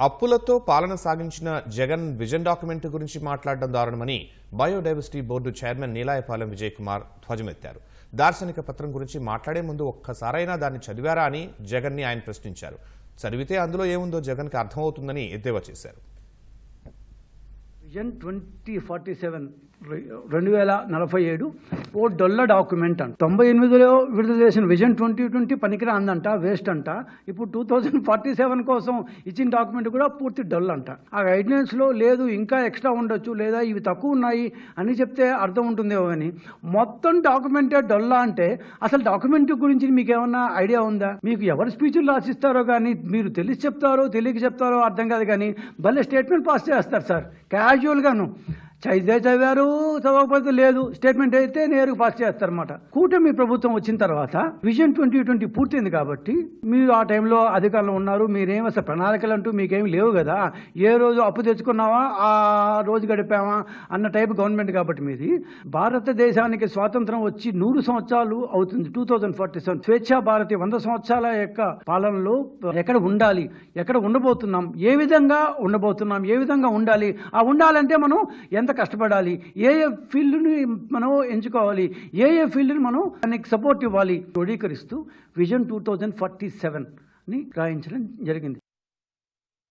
అప్పులతో పాలన సాగించిన జగన్ విజన్ డాక్యుమెంట్ గురించి మాట్లాడడం దారుణమని biodiversity board chairman Neelayapalem Vijay Kumar ధ్వజమెత్తారు. దార్శనిక పత్రం గురించి మాట్లాడే ముందు ఒక్కసారైనా దాన్ని చదివారా అని జగన్ని ఆయన ప్రశ్నించారు. చదివితే అందులో ఏముందో జగన్కి అర్థమవుతుందని ఎద్దేవా చేశారు. విజన్ ట్వంటీ ఫార్టీ సెవెన్ రెండు వేల నలభై ఏడు ఓ డొల్ల డాక్యుమెంట్ అంట. తొంభై ఎనిమిదిలో విడుదల చేసిన విజన్ ట్వంటీ ట్వంటీ పనికిరా అందంట వేస్ట్ అంట ఇప్పుడు టూ థౌజండ్ ఫార్టీ సెవెన్ కోసం ఇచ్చిన డాక్యుమెంట్ కూడా పూర్తి డొల్ అంట. ఆ గైడ్లైన్స్లో లేదు ఇంకా ఎక్స్ట్రా ఉండొచ్చు లేదా ఇవి తక్కువ ఉన్నాయి అని చెప్తే అర్థం ఉంటుందేమో కానీ మొత్తం డాక్యుమెంటే డొల్లా అంటే అసలు డాక్యుమెంట్ గురించి మీకు ఏమన్నా ఐడియా ఉందా? మీకు ఎవరు స్పీచ్లు రాసిస్తారో కానీ మీరు తెలిసి చెప్తారో తెలియక చెప్తారో అర్థం కాదు కానీ భలే స్టేట్మెంట్ పాస్ చేస్తారు సార్. క్యాజువల్గాను. చదివితే చదివారు చదవకపోతే లేదు. స్టేట్మెంట్ అయితే నేరుగా పాస్ చేస్తారన్నమాట. కూటమి ప్రభుత్వం వచ్చిన తర్వాత విజన్ ట్వంటీ ట్వంటీ పూర్తయింది కాబట్టి మీరు ఆ టైంలో అధికారంలో ఉన్నారు. మీరేం అసలు ప్రణాళికలు అంటూ మీకేం లేవు కదా. ఏ రోజు అప్పు తెచ్చుకున్నావా ఆ రోజు గడిపామా అన్న టైప్ గవర్నమెంట్ కాబట్టి మీది. భారతదేశానికి స్వాతంత్రం వచ్చి నూరు సంవత్సరాలు అవుతుంది. టూ థౌజండ్ ఫార్టీ సెవెన్ స్వేచ్ఛా భారతి వంద సంవత్సరాల యొక్క పాలనలో ఎక్కడ ఉండాలి ఎక్కడ ఉండబోతున్నాం ఏ విధంగా ఉండబోతున్నాం ఏ విధంగా ఉండాలి ఆ ఉండాలంటే మనం ఎంత కష్టపడాలి? ఏ ఏ ఫీల్డ్ని మనం ఎంచుకోవాలి? ఏ ఏ ఫీల్డ్ని మనం దానికి సపోర్ట్ ఇవ్వాలి? క్రోడీకరిస్తూ విజన్ టూ థౌజండ్ ఫార్టీ సెవెన్ని రాయించడం జరిగింది.